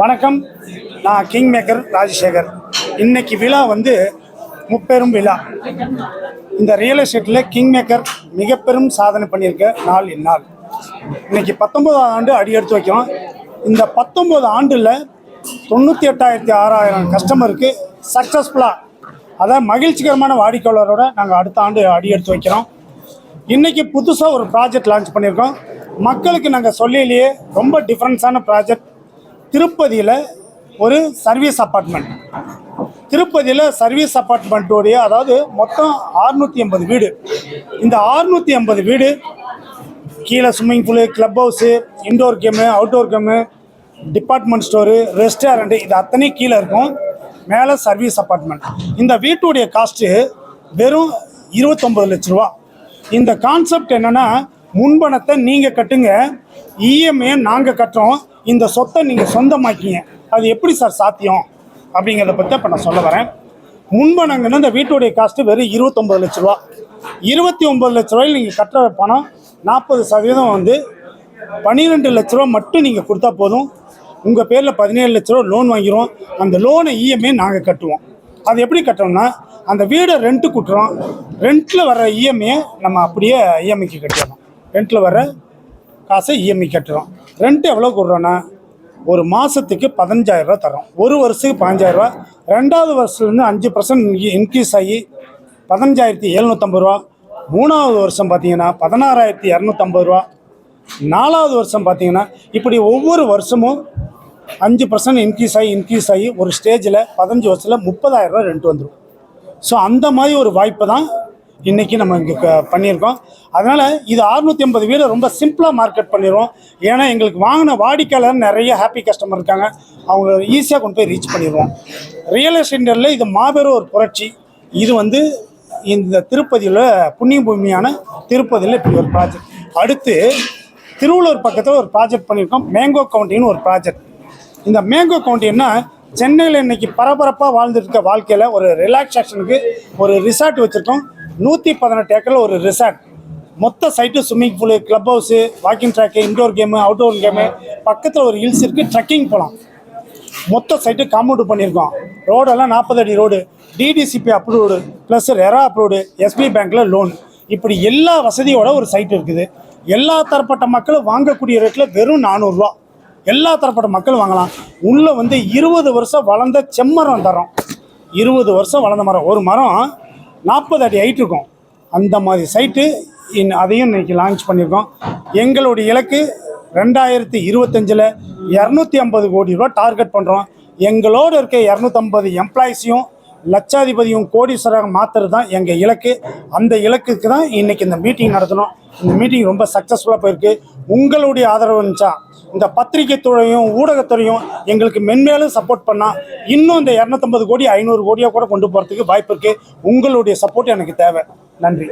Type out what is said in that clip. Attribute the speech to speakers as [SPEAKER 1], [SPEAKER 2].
[SPEAKER 1] வணக்கம். நான் king maker Rajasekar. இன்னைக்கு விழா வந்து முப்பெரும் விழா. இந்த ரியல் எஸ்டேட்டில் கிங் மேக்கர் மிக பெரும் சாதனை பண்ணியிருக்க நாள் இந்நாள் இன்னைக்கு பத்தொம்போதாம் ஆண்டு அடி எடுத்து வைக்கிறோம். இந்த பத்தொம்போது ஆண்டில் தொண்ணூற்றி எட்டாயிரத்தி ஆறாயிரம் கஸ்டமருக்கு சக்ஸஸ்ஃபுல்லாக அதாவது மகிழ்ச்சிகரமான வாடிக்கையாளரோட நாங்கள் அடுத்த ஆண்டு அடி எடுத்து வைக்கிறோம். இன்றைக்கி புதுசாக ஒரு ப்ராஜெக்ட் லான்ச் பண்ணியிருக்கோம். மக்களுக்கு நாங்கள் சொல்லியிலேயே ரொம்ப டிஃப்ரென்ஸான ப்ராஜெக்ட் திருப்பதியில் ஒரு சர்வீஸ் அப்பார்ட்மெண்ட் திருப்பதியில் சர்வீஸ் அப்பார்ட்மெண்ட்டுடைய அதாவது மொத்தம் 680 எண்பது வீடு. இந்த 680 எண்பது வீடு கீழே swimming pool club house indoor game outdoor game department store restaurant இது அத்தனையும் கீழே இருக்கும். மேலே சர்வீஸ் அப்பார்ட்மெண்ட் இந்த வீட்டுடைய காஸ்ட்டு வெறும் இருபத்தொம்பது லட்ச ரூபா. இந்த கான்செப்ட் என்னென்னா முன்பணத்தை நீங்கள் கட்டுங்க இஎம்ஐயை நாங்கள் கட்டுறோம். இந்த சொத்தை நீங்கள் சொந்தமாக்கிங்க. அது எப்படி சார் சாத்தியம்? அப்படிங்கிறத பற்றி இப்போ நான் சொல்ல வரேன். முன்பணங்கன்னா இந்த வீட்டுடைய காஸ்ட்டு வெறும் இருபத்தொம்பது லட்ச ரூபா. இருபத்தி ஒம்பது லட்ச ரூபாயில் நீங்கள் கட்டுற பணம் நாற்பது சதவீதம் வந்து பன்னிரெண்டு லட்ச ரூபா மட்டும் நீங்கள் கொடுத்தா போதும். உங்கள் பேரில் பதினேழு லட்ச ரூபா லோன் வாங்கிடுவோம் அந்த லோனை இஎம்ஐ நாங்கள் கட்டுவோம். அது எப்படி கட்டுறோம்னா அந்த வீடை ரெண்ட்டு குட்டுறோம் ரெண்ட்டில் வர இஎம்ஐயை நம்ம அப்படியே இஎம்ஐக்கு கட்டிடணும். ரெண்ட்டில் வர காசை இஎம்ஐ கட்டுறோம். ரெண்ட் எவ்வளோ கொடுறோன்னா ஒரு மாதத்துக்கு பதினஞ்சாயிரரூவா தரோம் ஒரு வருஷத்துக்கு பதினஞ்சாயிரரூவா ரெண்டாவது வருஷத்துலேருந்து அஞ்சு பர்சன்ட் இன்க்ரீஸ் ஆகி பதினஞ்சாயிரத்தி எழுநூற்றம்பது ரூபா மூணாவது வருஷம் பார்த்தீங்கன்னா பதினாறாயிரத்தி இரநூத்தம்பது ரூபா நாலாவது வருஷம் பார்த்தீங்கன்னா இப்படி ஒவ்வொரு வருஷமும் அஞ்சு பர்சன்ட் இன்க்ரீஸ் ஆகி இன்க்ரீஸ் ஆகி ஒரு ஸ்டேஜில் பதினஞ்சு வருஷத்தில் முப்பதாயிரரூவா ரெண்ட் வந்துடும் ஸோ அந்த மாதிரி ஒரு வாய்ப்பை தான் இன்றைக்கி நம்ம இங்கே க- பண்ணியிருக்கோம். அதனால் இது 680 எண்பது வீடை ரொம்ப சிம்பிளாக மார்க்கெட் பண்ணிடுவோம் ஏன்னா எங்களுக்கு வாங்கின வாடிக்கையாளர் நிறைய ஹாப்பி கஸ்டமர் இருக்காங்க. அவங்க ஈஸியாக கொண்டு போய் ரீச் பண்ணிடுவோம் ரியல் எஸ்டேட்டரில் இது மாபெரும் ஒரு புரட்சி. இது வந்து இந்த திருப்பதியில் புண்ணிய பூமியான திருப்பதியில் இப்படி ஒரு ப்ராஜெக்ட் அடுத்து திருவள்ளூர் பக்கத்தில் ஒரு ப்ராஜெக்ட் பண்ணியிருக்கோம். மேங்கோ கவுண்டின்னு ஒரு ப்ராஜெக்ட் இந்த மேங்கோ கவுண்டின்னா சென்னையில் இன்றைக்கி பரபரப்பாக வாழ்ந்துட்டு இருக்க வாழ்க்கையில் ஒரு ரிலாக்ஸேஷனுக்கு ஒரு ரிசார்ட் வச்சுருக்கோம். நூற்றி பதினெட்டு ஏக்கரில் ஒரு ரிசார்ட் மொத்த site swimming pool club house walking track indoor game outdoor game பக்கத்தில் ஒரு ஹில்ஸ் இருக்குது ட்ரெக்கிங் போகலாம் மொத்த சைட்டு காம்பவுண்டு பண்ணியிருக்கோம் ரோடெல்லாம் நாற்பது அடி road DTCP approved plus RERA approved SBI பேங்க்கில் லோன் இப்படி எல்லா வசதியோட ஒரு சைட் இருக்குது. எல்லா தரப்பட்ட மக்களும் வாங்கக்கூடிய ரேட்டில் வெறும் நானூறுரூவா எல்லா தரப்பட்ட மக்களும் வாங்கலாம். உள்ளே வந்து இருபது வருஷம் வளர்ந்த செம்மரம் தரோம். இருபது வருஷம் வளர்ந்த மரம். ஒரு மரம் நாற்பது அடி ஹைட் இருக்கும். அந்த மாதிரி சைட்டு இன் அதையும் இன்னைக்கு லான்ச் பண்ணியிருக்கோம். எங்களுடைய இலக்கு ரெண்டாயிரத்தி இருபத்தஞ்சில் இரநூத்தி ஐம்பது கோடி ரூபா டார்கெட் பண்ணுறோம் எங்களோடு இருக்க இரநூத்தம்பது எம்ப்ளாயிஸையும் லட்சாதிபதியும் கோடீஸ்வராக மாற்றுறது தான் எங்கள் இலக்கு. அந்த இலக்குக்கு தான் இன்றைக்கி இந்த மீட்டிங் நடத்தணும். இந்த மீட்டிங் ரொம்ப சக்ஸஸ்ஃபுல்லாக போயிருக்கு. உங்களுடைய ஆதரவு இருந்துச்சா? இந்த பத்திரிகை துறையும் ஊடகத்துறையும் எங்களுக்கு மென்மேலும் சப்போர்ட் பண்ணால் இன்னும் இந்த இரநூத்தம்பது கோடி ஐநூறு கோடியாக கூட கொண்டு போகிறதுக்கு வாய்ப்பு இருக்குது உங்களுடைய சப்போர்ட் எனக்கு தேவை. நன்றி.